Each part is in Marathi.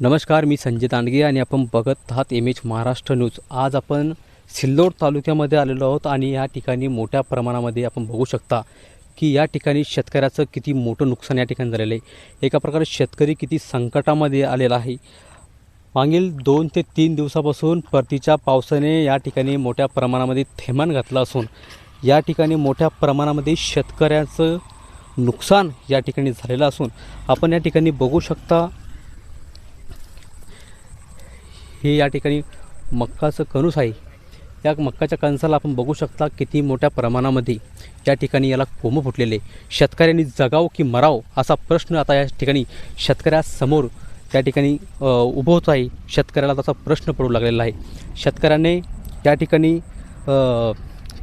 नमस्कार मी संजय दांडगे आणि आपण बघत आहात एम एच महाराष्ट्र न्यूज. आज आपण सिल्लोड तालुक्यामध्ये आलेलो आहोत आणि या ठिकाणी मोठ्या प्रमाणामध्ये आपण बघू शकता की या ठिकाणी शेतकऱ्याचं किती मोठं नुकसान या ठिकाणी झालेलं आहे. एका प्रकारे शेतकरी किती संकटामध्ये आलेला आहे. मागील दोन ते तीन दिवसापासून परतीच्या पावसाने या ठिकाणी मोठ्या प्रमाणामध्ये थैमान घातलं असून या ठिकाणी मोठ्या प्रमाणामध्ये शेतकऱ्याचं नुकसान या ठिकाणी झालेलं असून आपण या ठिकाणी बघू शकता हे या ठिकाणी मक्काचं कणूस आहे. या मक्काच्या कणसाला आपण बघू शकता किती मोठ्या प्रमाणामध्ये या ठिकाणी याला कोंब फुटलेले शेतकऱ्यांनी जगाव की मराव असा प्रश्न आता या ठिकाणी शेतकऱ्यासमोर त्या ठिकाणी उभं होत आहे. शेतकऱ्याला त्याचा प्रश्न पडू लागलेला आहे. शेतकऱ्याने या ठिकाणी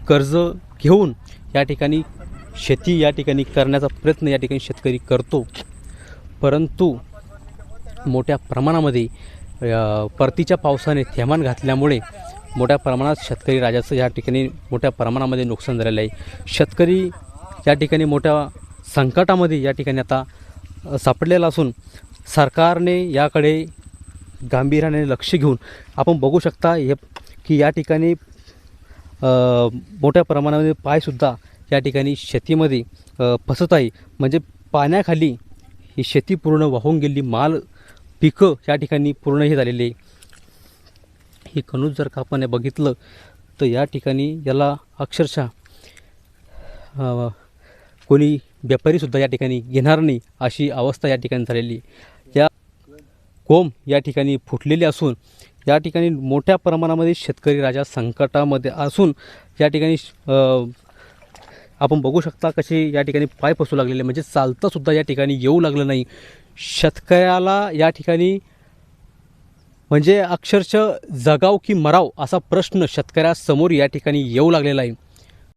कर्ज घेऊन या ठिकाणी शेती या ठिकाणी करण्याचा प्रयत्न या ठिकाणी शेतकरी करतो. परंतु मोठ्या प्रमाणामध्ये परतीच्या पावसाने थैमान घातल्यामुळे मोठ्या प्रमाणात शेतकरी राजाचं या ठिकाणी मोठ्या प्रमाणामध्ये नुकसान झालेलं आहे. शेतकरी या ठिकाणी मोठ्या संकटामध्ये या ठिकाणी आता सापडलेला असून सरकारने याकडे गांभीर्याने लक्ष घेऊन आपण बघू शकता हे की या ठिकाणी मोठ्या प्रमाणामध्ये पायसुद्धा या ठिकाणी शेतीमध्ये फसत आहे. म्हणजे पाण्याखाली ही शेती पूर्ण वाहून गेली माल पिकं या ठिकाणी पूर्ण हे झालेली हे कणूस जर का आपण बघितलं तर या ठिकाणी याला अक्षरशः कोणी व्यापारीसुद्धा या ठिकाणी घेणार नाही अशी अवस्था या ठिकाणी झालेली या कोंब या ठिकाणी फुटलेली असून या ठिकाणी मोठ्या प्रमाणामध्ये शेतकरी राजा संकटामध्ये असून या ठिकाणी आपण बघू शकता कसे या ठिकाणी पाय फसू लागलेले म्हणजे चालतासुद्धा या ठिकाणी येऊ लागलं नाही. शेतकऱ्याला या ठिकाणी म्हणजे अक्षरशः जगाव की मराव असा प्रश्न शेतकऱ्यासमोर या ठिकाणी येऊ लागलेला आहे.